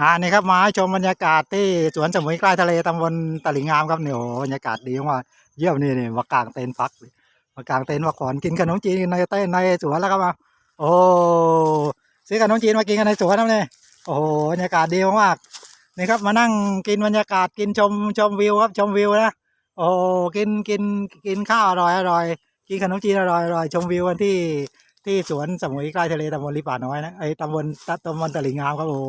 อ่านี่ครับมาให้ชมบรรยากาศที่สวนสมุยใกล้ทะเลตำบลตลิ่งงามครับเนี่ยโอ้บรรยากาศดีมากเยี่ยมนี่นี่มากางเต็นท์พักมากางเต็นท์พักผ่อนกินขนมจีนในเต้นในสวนแล้วครับมาโอ้ซื้อขนมจีนมากินกันในสวนนะเนี่ยโอ้โหบรรยากาศดีมากๆนี่ครับมานั่งกินบรรยากาศกินชมชมวิวครับชมวิวนะโอ้กินกินกินข้าวอร่อยอร่อยกินขนมจีนอร่อยอร่อยชมวิวกันที่ที่สวนสมุยใกล้ทะเลตำบลลิป่าน้อยนะไอ้ตำบลตำบลตลิ่งงามครับโอ้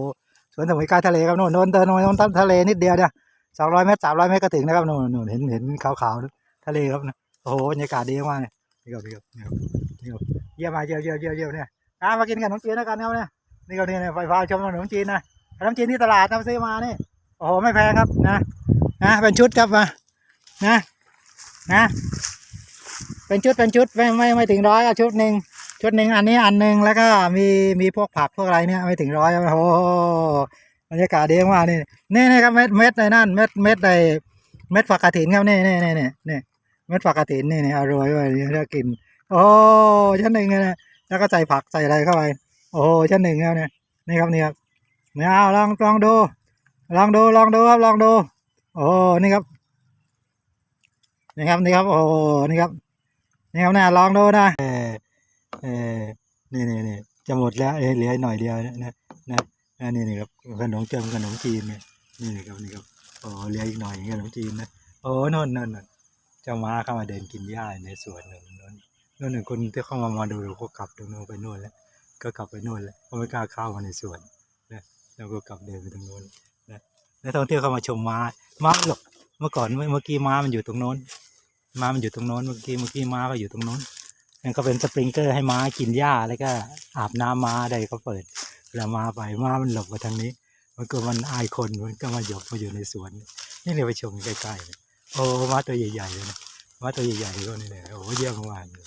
วนสมุยใกล้ทะเลครับโน่นโน่นเดินลงไปโน่นทะเลนิดเดียวเนี่ยสองร้อยเมตรสามร้อยเมตรก็ถึงนะครับโน่นโน่นเห็นเห็นขาวๆทะเลครับนะโอ้โหบรรยากาศดีมากเนี่ยนี่ครับนี่ครับนี่ครับนี่ครับเยี่ยมมาเยี่ยมเยี่ยมเยี่ยมเยี่ยมเนี่ยอะมากินขนมจีนแล้วกันครับเนี่ยนี่ก็เนี่ยไฟฟ้าชมขนมจีนนะขนมจีนที่ตลาดนำซื้อมานี่โอ้โหไม่แพงครับนะนะเป็นชุดครับมานะนะ เป็นชุดเป็นชุดไม่ไม่ไม่ถึงร้อยอาชุดหนึ่ง ชุดหนึ่งอันนี้อันหนึ่งแล้วก็มีมีพวกผักพวกอะไรเนี่ยไม่ถึงร้อยโอ้บรรยากาศดีมากนี่นี่นี่ครับเม็ดเม็ดในนั่นเม็ดเม็ดในเม็ดฝักกระถินครับนี่นี่นี่นี่นี่เม็ดฝักกระถินนี่นี่อร่อยเลยนี่ถ้ากิน โอ้ชั้นหนึ่งเลยนะแล้วก็ใส่ผักใส่อะไรเข้าไป โอ้ชั้นหนึ่งครับเนี่ยนี่ครับนี่ครับนี่เอาลองลองดู ลองดูลองดูครับลองดู โอ้นี่ครับนี่ครับนี่ครับโอ้นี่ครับนี่ครับเนี่ยลองดูนะ เออเนี่นี่นี่จะหมดแล้วเอ้ยเหลือหน่อยเดียวนะนะนะอันนี้นี่ครับขนมเจิมขนมจีนเนี่ยนี่ครับนี่ครับโอ้เหลี้ยอีกหน่อยขนมจีนนะโอ้นนนนนเจ้าม้าเข้ามาเดินกินหญ้าในสวนหนึ่งนนนนหนึ่งคนที่เข้ามามาดูเขากลับตรงโน้นไปโน่นแล้ว ก็กลับไปโน่นแล้วเขาไม่กล้าเข้ามาในสวนนะแล้วก็กลับเดินไปตรงโน้นนะนักท่องเที่ยวเข้ามาชมม้าม้าหลบเมื่อก่อนเมื่อเมื่อกี้ม้ามันอยู่ตรงโน้นม้ามันอยู่ตรงโน้นเมื่อกี้เมื่อกี้ม้าก็อยู่ตรงโน้น นั่นก็เป็นสปริงเกอร์ให้ม้ากินหญ้าแล้วก็อาบน้ำม้าใดก็เปิดเวลามาไปม้ามันหลบมาทางนี้ มันก็มันอายคนมันก็มาหยบมาอยู่ในสวน นี่เลยไปชมใกล้ๆโอ้ม้าตัวใหญ่ๆเลยนะม้าตัวใหญ่ๆก็นี่เลยโอ้เยี่ยมมากเลย